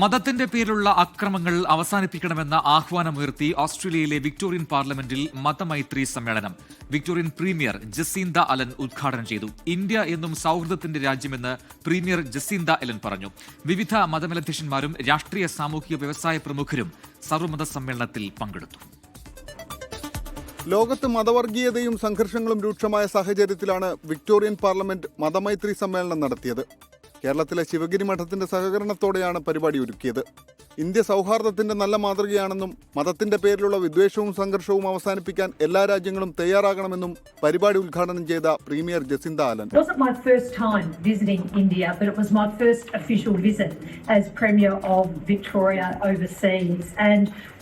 മതത്തിന്റെ പേരിലുള്ള അക്രമങ്ങൾ അവസാനിപ്പിക്കണമെന്ന ആഹ്വാനമുയർത്തി ഓസ്ട്രേലിയയിലെ വിക്ടോറിയൻ പാർലമെന്റിൽ മതമൈത്രി സമ്മേളനം. വിക്ടോറിയൻ പ്രീമിയർ ജസീന്ത അലൻ ഉദ്ഘാടനം ചെയ്തു. ഇന്ത്യ എന്നും സൗഹൃദത്തിന്റെ രാജ്യമെന്ന് പ്രീമിയർ ജസീന്ത അലൻ പറഞ്ഞു. വിവിധ മതമലധ്യക്ഷന്മാരും രാഷ്ട്രീയ സാമൂഹിക വ്യവസായ പ്രമുഖരും സർവമത സമ്മേളനത്തിൽ പങ്കെടുത്തു. ലോകത്ത് മതവർഗീയതയും സംഘർഷങ്ങളും രൂക്ഷമായ സാഹചര്യത്തിലാണ് വിക്ടോറിയൻ പാർലമെന്റ് മതമൈത്രി സമ്മേളനം നടത്തിയത്. കേരളത്തിലെ ശിവഗിരി മഠത്തിന്റെ സഹകരണത്തോടെയാണ് പരിപാടി ഒരുക്കിയത് ഇന്ത്യ സൗഹാർദ്ദത്തിന്റെ നല്ല മാതൃകയാണെന്നും മതത്തിന്റെ പേരിലുള്ള വിദ്വേഷവും സംഘർഷവും അവസാനിപ്പിക്കാൻ എല്ലാ രാജ്യങ്ങളും തയ്യാറാകണമെന്നും പരിപാടി ഉദ്ഘാടനം ചെയ്ത premier Jacinda Allan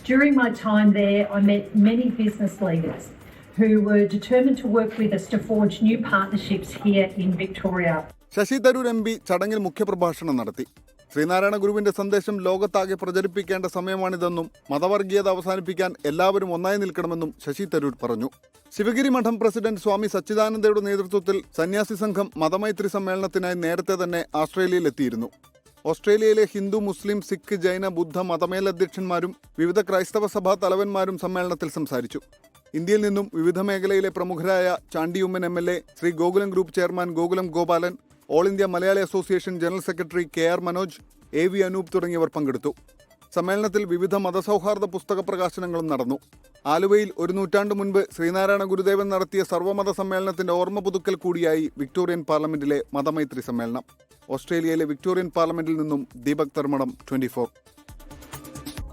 during my time there, I met many business leaders who were determined to work with us to forge new partnerships here in Victoria. Shashi Tharoor M P ചടങ്ങിൽ മുഖ്യപ്രഭാഷണം നടത്തി. ശ്രീനാരായണ ഗുരുവിന്റെ സന്ദേശം ലോകത്താകെ പ്രചരിപ്പിക്കേണ്ട സമയമാണിതെന്നും മതവർഗീയത അവസാനിപ്പിക്കാൻ എല്ലാവരും ഒന്നായി നിൽക്കണമെന്നും ശശി തരൂർ പറഞ്ഞു. ശിവഗിരി മഠം പ്രസിഡന്റ് സ്വാമി സച്ചിദാനന്ദയുടെ നേതൃത്വത്തിൽ സന്യാസി സംഘം മതമൈത്രി സമ്മേളനത്തിനായി നേരത്തെ തന്നെ ആസ്ട്രേലിയയിൽ എത്തിയിരുന്നു ഓസ്ട്രേലിയയിലെ ഹിന്ദു മുസ്ലിം സിഖ് ജൈന ബുദ്ധ മതമേലധ്യക്ഷന്മാരും വിവിധ ക്രൈസ്തവ സഭാ തലവന്മാരും സമ്മേളനത്തിൽ സംസാരിച്ചു. ഇന്ത്യയിൽ നിന്നും വിവിധ മേഖലയിലെ പ്രമുഖരായ Chandy Oommen M L A Shri Gokulam group chairman Gokulam Gopalan all India Malayali association general secretary K R Manoj A V Anoop തുടങ്ങിയവർ പങ്കെടുത്തു. സമ്മേളനത്തിൽ വിവിധ മതസൗഹാർദ്ദ പുസ്തക പ്രകാശനങ്ങളും നടന്നു. ആലുവയിൽ ഒരു നൂറ്റാണ്ട് മുൻപ് ശ്രീനാരായണ ഗുരുദേവൻ നടത്തിയ സർവമത സമ്മേളനത്തിന്റെ ഓർമ്മ പുതുക്കൽ കൂടിയായി വിക്ടോറിയൻ പാർലമെന്റിലെ മതമൈത്രി സമ്മേളനം. ഓസ്ട്രേലിയയിലെ വിക്ടോറിയൻ പാർലമെന്റിൽ നിന്നും ദീപക് തർമ്മടം ട്വന്റി